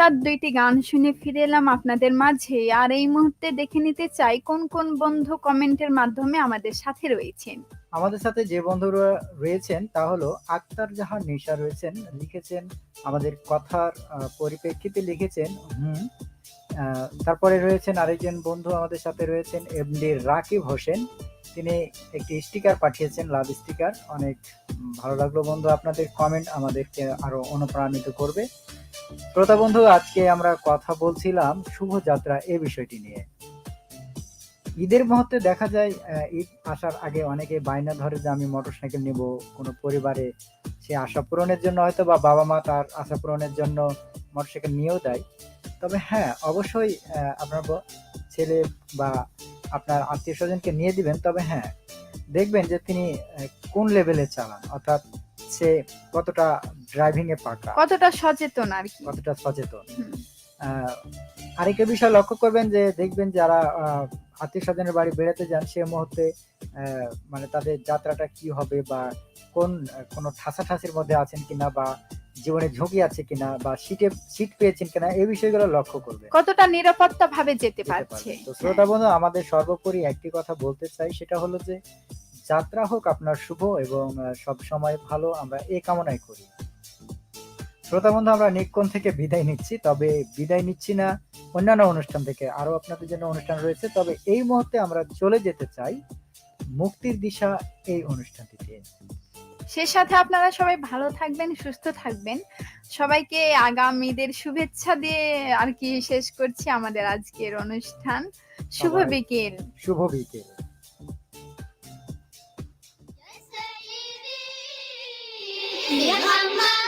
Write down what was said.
চমৎকার দুইটি গান শুনে ফিরে এলাম আপনাদের মাঝে। আর এই মুহূর্তে দেখে নিতে চাই, কোন কোন বন্ধু কমেন্টের মাধ্যমে আমাদের সাথে রয়েছেন? আমাদের সাথে যে বন্ধুরা রয়েছেন তা হলো আক্তার জাহান নিশা রয়েছেন, লিখেছেন আমাদের কথার পরিপ্রেক্ষিতে লিখেছেন, হুম তারপরে রয়েছেন আরেকজন বন্ধু আমাদের সাথে রয়েছেন, এমডি রাকিব হোসেন। তিনি একটি স্টিকার পাঠিয়েছেন, লাভ স্টিকার। অনেক ভালো লাগল বন্ধু, আপনাদের কমেন্ট আমাদেরকে আরও অনুপ্রাণিত করবে। শ্রোতা বন্ধু, আজকে আমরা কথা বলছিলাম শুভযাত্রা এই বিষয়টি নিয়ে। ঈদের মুহূর্তে দেখা যায় ঈদ আসার আগে অনেকে বায়না ধরে যে আমি মোটরসাইকেল নিব, কোনো পরিবারে সে আশা পূরণের জন্য হয়তো বা বাবা মা তার আশা পূরণের জন্য মোটরসাইকেল নিয়েও দেয়। তবে হ্যাঁ অবশ্যই আপনার ছেলে বা আপনার আত্মীয় স্বজনকে নিয়ে দিবেন। তবে হ্যাঁ দেখবেন যে তিনি কোন লেভেলে চালান? অর্থাৎ সে কতটা ড্রাইভিং এ পাকা। কতটা সচেতন আর কি। কতটা সচেতন। আরেকটা বিষয় লক্ষ্য করবেন যে দেখবেন যারা আত্মীয় স্বজনের বাড়ি বেড়াতে যান সে মুহূর্তে মানে তাদের যাত্রাটা কি হবে বা কোন কোনো ঠাসাঠাসির মধ্যে আছেন কিনা বা জীবনে ঝুঁকি আছে কিনা বা সিটে সিট পেয়েছেন কিনা এই বিষয়গুলো লক্ষ্য করবে কতটা নিরাপত্তা ভাবে যেতে যেতে পারছে। তো শ্রোতা বন্ধু আমাদের সর্বোপরি একটি কথা বলতে চাই সেটা হলো যে যাত্রা হোক আপনার শুভ এবং সব সময় ভালো আমরা এ কামনাই করি। শ্রোতা বন্ধু আমরা নিক্ষণ থেকে বিদায় নিচ্ছি তবে বিদায় নিচ্ছি না অন্যান্য অনুষ্ঠান থেকে। আরও আপনাদের জন্য অনুষ্ঠান রয়েছে তবে এই মুহূর্তে আমরা চলে যেতে চাই মুক্তির দিশা এই অনুষ্ঠানটিতে। সে সাথে আপনারা সবাই ভালো থাকবেন সুস্থ থাকবেন। সবাইকে আগামীদের শুভেচ্ছা দিয়ে আর কি শেষ করছি আমাদের আজকের অনুষ্ঠান। শুভ বিকেল। শুভ বিকেল। 你要看吗？